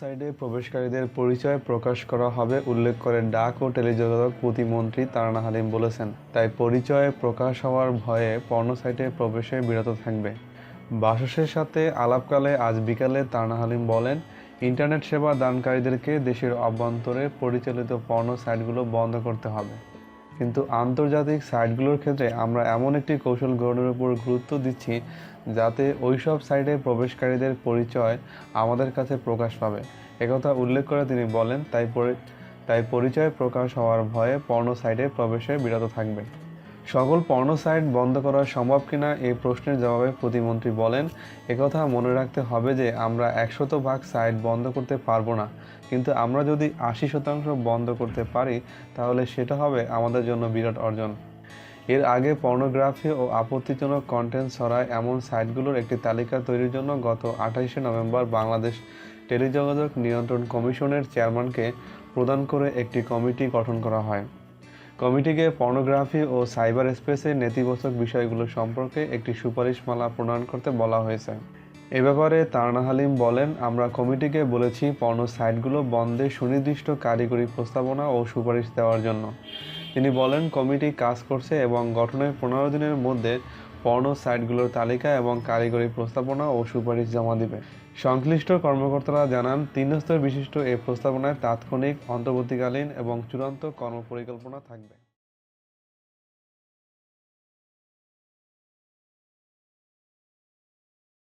সাইটে প্রবেশকারীদের পরিচয় প্রকাশ করা হবে, উল্লেখ করে ডাক ও টেলিযোগাযোগ প্রতিমন্ত্রী তারানা হালিম বলেছেন। তাই পরিচয় প্রকাশ হওয়ার ভয়ে পর্ণ সাইটে প্রবেশে বিরত থাকবে। বাসসের সাথে আলাপকালে আজ বিকালে তারানা হালিম বলেন ইন্টারনেট সেবা দানকারীদেরকে দেশের অভ্যন্তরে পরিচালিত পর্ণ সাইটগুলো বন্ধ করতে হবে। কিন্তু আন্তর্জাতিক সাইটগুলোর ক্ষেত্রে আমরা এমন একটি কৌশল গ্রহণের উপর গুরুত্ব দিচ্ছি যাতে ওইসব সাইটে প্রবেশকারীদের পরিচয় আমাদের কাছে প্রকাশ পাবে। একথা উল্লেখ করে তিনি বলেন, তাই তাই পরিচয় প্রকাশ হওয়ার ভয়ে পর্ণ সাইটে প্রবেশে বিরত থাকবে। সকল পর্ণ সাইট বন্ধ করা সম্ভব কিনা এই প্রশ্নের জবাবে প্রতিমন্ত্রী বলেন, একথা মনে রাখতে হবে যে আমরা একশত ভাগ সাইট বন্ধ করতে পারব না। কিন্তু আমরা যদি আশি শতাংশ বন্ধ করতে পারি, তাহলে সেটা হবে আমাদের জন্য বিরাট অর্জন। এর আগে পর্নোগ্রাফি ও আপত্তিজনক কন্টেন্ট ছড়ায় এমন সাইটগুলোর একটি তালিকা তৈরির জন্য গত আঠাইশে নভেম্বর বাংলাদেশ টেলিযোগাযোগ নিয়ন্ত্রণ কমিশনের চেয়ারম্যানকে প্রদান করে একটি কমিটি গঠন করা হয়। কমিটিকে পর্নোগ্রাফি ও সাইবার স্পেসের নেতিবাচক বিষয়গুলো সম্পর্কে একটি সুপারিশমালা প্রণয়ন করতে বলা হয়েছে। এ ব্যাপারে তারনা হালিম বলেন, আমরা কমিটিকে বলেছি পর্ণ সাইটগুলো বন্ধে সুনির্দিষ্ট কারিগরি প্রস্তাবনা ও সুপারিশ দেওয়ার জন্য। তিনি বলেন, কমিটি কাজ করছে এবং গঠনের পনেরো দিনের মধ্যে পর্ণ সাইটগুলোর তালিকা এবং কারিগরি প্রস্তাবনা ও সুপারিশ জমা দিবে। সংশ্লিষ্ট কর্মকর্তারা জানান তিন স্তর বিশিষ্ট এই প্রস্তাবনায় তাৎক্ষণিক অন্তর্বর্তীকালীন এবং চূড়ান্ত কর্মপরিকল্পনা থাকবে।